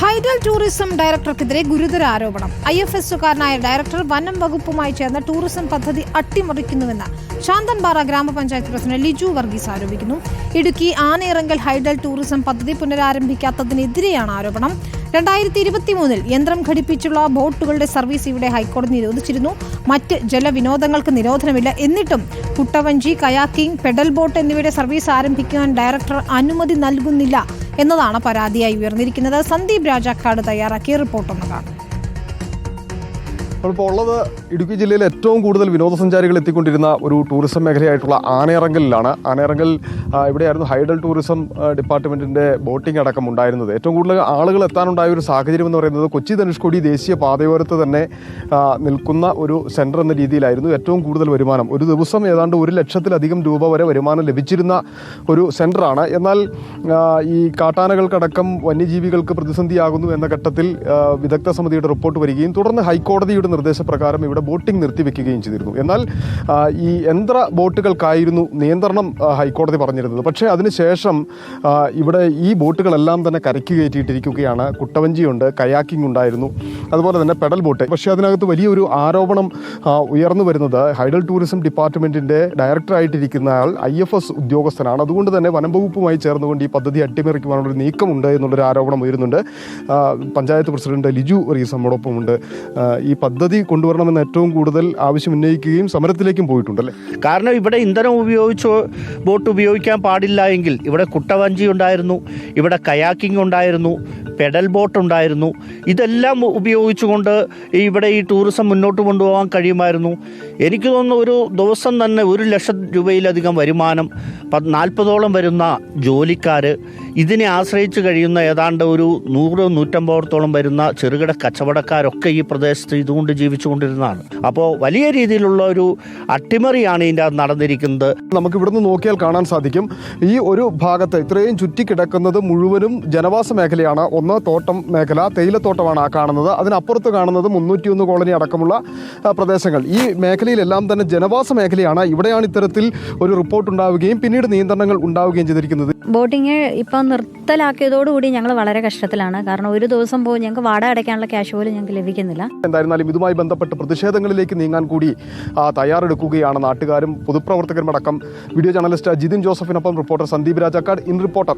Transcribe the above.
Hydel tourism ഡയറക്ടർക്കെതിരെ ഗുരുതര ആരോപണം. I F എസുകാരനായ director വനം വകുപ്പുമായി ചേർന്ന ടൂറിസം പദ്ധതി അട്ടിമറിക്കുന്നുവെന്ന് ശാന്തൻപാറ ഗ്രാമപഞ്ചായത്ത് പ്രസിഡന്റ് ലിജു വർഗീസ് ആരോപിക്കുന്നു. ഇടുക്കി ആനയിറങ്കൽ ഹൈഡൽ ടൂറിസം പദ്ധതി പുനരാരംഭിക്കാത്തതിനെതിരെയാണ് ആരോപണം. രണ്ടായിരത്തി ഇരുപത്തി മൂന്നിൽ യന്ത്രം ഘടിപ്പിച്ചുള്ള ബോട്ടുകളുടെ സർവീസ് ഇവിടെ ഹൈക്കോടതി നിരോധിച്ചിരുന്നു. മറ്റ് ജലവിനോദങ്ങൾക്ക് നിരോധനമില്ല. എന്നിട്ടും കുട്ടവഞ്ചി കയാക്കിംഗ് പെഡൽ ബോട്ട് എന്നിവയുടെ സർവീസ് ആരംഭിക്കാൻ ഡയറക്ടർ അനുമതി നൽകുന്നില്ല. എന്നതാണ് പരാതിയായി ഉയർന്നിരിക്കുന്നത്. സന്ദീപ് രാജാക്കാട് തയ്യാറാക്കിയ റിപ്പോർട്ടൊന്ന് കാണാം. നമ്മളിപ്പോൾ ഉള്ളത് ഇടുക്കി ജില്ലയിൽ ഏറ്റവും കൂടുതൽ വിനോദസഞ്ചാരികൾ എത്തിക്കൊണ്ടിരുന്ന ഒരു ടൂറിസം മേഖലയായിട്ടുള്ള ആനയിറങ്കലിലാണ്. ആനയിറങ്കൽ ഇവിടെയായിരുന്നു ഹൈഡൽ ടൂറിസം ഡിപ്പാർട്ട്മെന്റിന്റെ ബോട്ടിംഗ് അടക്കം ഉണ്ടായിരുന്നത്. ഏറ്റവും കൂടുതൽ ആളുകൾ എത്താനുണ്ടായ ഒരു സാഹചര്യം എന്ന് പറയുന്നത് കൊച്ചി ധനുഷ്കോടി ദേശീയ പാതയോരത്ത് തന്നെ നിൽക്കുന്ന ഒരു സെന്റർ എന്ന രീതിയിലായിരുന്നു ഏറ്റവും കൂടുതൽ വരുമാനം. ഒരു ദിവസം ഏതാണ്ട് ഒരു ലക്ഷത്തിലധികം രൂപ വരെ വരുമാനം ലഭിച്ചിരുന്ന ഒരു സെന്ററാണ് എന്നാൽ ഈ കാട്ടാനകൾക്കടക്കം വന്യജീവികൾക്ക് പ്രതിസന്ധിയാകുന്നു എന്ന ഘട്ടത്തിൽ വിദഗ്ധ സമിതിയുടെ റിപ്പോർട്ട് വരികയും തുടർന്ന് ഹൈക്കോടതിയുടെ നിർദ്ദേശപ്രകാരം ഇവിടെ ബോട്ടിംഗ് നിർത്തിവെക്കുകയും ചെയ്തിരുന്നു. എന്നാൽ ഈ യന്ത്ര ബോട്ടുകൾക്കായിരുന്നു നിയന്ത്രണം ഹൈക്കോടതി പറഞ്ഞിരുന്നത്. പക്ഷേ അതിനുശേഷം ഇവിടെ ഈ ബോട്ടുകളെല്ലാം തന്നെ കരയ്ക്ക് കയറ്റിയിട്ടിരിക്കുകയാണ് കുട്ടവഞ്ചിയുണ്ട് കയാക്കിംഗ് ഉണ്ടായിരുന്നു. അതുപോലെ തന്നെ പെഡൽ ബോട്ട് പക്ഷേ അതിനകത്ത് വലിയൊരു ആരോപണം ഉയർന്നു വരുന്നത് ഹൈഡൽ ടൂറിസം ഡിപ്പാർട്ട്മെന്റിന്റെ ഡയറക്ടറായിട്ടിരിക്കുന്ന ആൾ ഐ എഫ് എസ് ഉദ്യോഗസ്ഥനാണ്. അതുകൊണ്ട് തന്നെ വനം വകുപ്പുമായി ചേർന്നുകൊണ്ട് ഈ പദ്ധതി അട്ടിമറിക്കുവാനുള്ള ഒരു നീക്കമുണ്ട് എന്നുള്ളൊരു ആരോപണം ഉയരുന്നുണ്ട്. പഞ്ചായത്ത് പ്രസിഡന്റ് ലിജു റീസ് നമ്മോടൊപ്പമുണ്ട്. ഈ പദ്ധതി കൊണ്ടുവരണമെന്ന് ഏറ്റവും കൂടുതൽ ആവശ്യം ഉന്നയിക്കുകയും സമരത്തിലേക്കും പോയിട്ടുണ്ടല്ലേ? കാരണം ഇവിടെ ഇന്ധനം ഉപയോഗിച്ച് ബോട്ട് ഉപയോഗിക്കാൻ പാടില്ല എങ്കിൽ ഇവിടെ കുട്ടവഞ്ചി ഉണ്ടായിരുന്നു ഇവിടെ കയാക്കിംഗ് ഉണ്ടായിരുന്നു പെഡൽ ബോട്ട് ഉണ്ടായിരുന്നു. ഇതെല്ലാം ഉപയോഗിച്ചുകൊണ്ട് ഇവിടെ ഈ ടൂറിസം മുന്നോട്ട് കൊണ്ടുപോകാൻ കഴിയുമായിരുന്നു. എനിക്ക് തോന്നുന്നു ഒരു ദിവസം തന്നെ ഒരു ലക്ഷം രൂപയിലധികം വരുമാനം നാൽപ്പതോളം വരുന്ന ജോലിക്കാർ ഇതിനെ ആശ്രയിച്ച് കഴിയുന്ന ഏതാണ്ട് ഒരു നൂറ് നൂറ്റമ്പതോളം വരുന്ന ചെറുകിട കച്ചവടക്കാരൊക്കെ ഈ പ്രദേശത്ത് ഇതുകൊണ്ട് ജീവിച്ചുകൊണ്ടിരുന്നതാണ്. അപ്പോൾ വലിയ രീതിയിലുള്ള ഒരു അട്ടിമറിയാണ് ഇതിന്റെ അത് നടന്നിരിക്കുന്നത്. നമുക്ക് ഇവിടുന്ന് നോക്കിയാൽ കാണാൻ സാധിക്കും. ഈ ഒരു ഭാഗത്ത് ഇത്രയും ചുറ്റിക്കിടക്കുന്നത് മുഴുവനും ജനവാസ മേഖലയാണ്. ഒന്ന് തോട്ടം മേഖല തേയിലത്തോട്ടമാണ് ആ കാണുന്നത്. അതിനപ്പുറത്ത് കാണുന്നത് മുന്നൂറ്റിയൊന്ന് കോളനി അടക്കമുള്ള പ്രദേശങ്ങൾ. ഈ മേഖലയിലെല്ലാം തന്നെ ജനവാസ മേഖലയാണ്. ഇവിടെയാണ് ഇത്തരത്തിൽ ഒരു റിപ്പോർട്ട് ഉണ്ടാവുകയും പിന്നീട് നിയന്ത്രണങ്ങൾ ഉണ്ടാവുകയും ചെയ്തിരിക്കുന്നത്. ബോട്ടിങ് ഇപ്പം നിർത്തലാക്കിയതോടുകൂടി ഞങ്ങൾ വളരെ കഷ്ടത്തിലാണ്. കാരണം ഒരു ദിവസം പോയി ഞങ്ങൾക്ക് വാടക അടയ്ക്കാനുള്ള ക്യാഷ് പോലും ഞങ്ങൾക്ക് ലഭിക്കുന്നില്ല. എന്തായിരുന്നാലും ഇതുമായി ബന്ധപ്പെട്ട് പ്രതിഷേധങ്ങളിലേക്ക് നീങ്ങാൻ കൂടി തയ്യാറെടുക്കുകയാണ് നാട്ടുകാരും പൊതുപ്രവർത്തകരും അടക്കം video journalist Jithin ജോസഫിനൊപ്പം reporter Sandeep Rajakkad. In reporter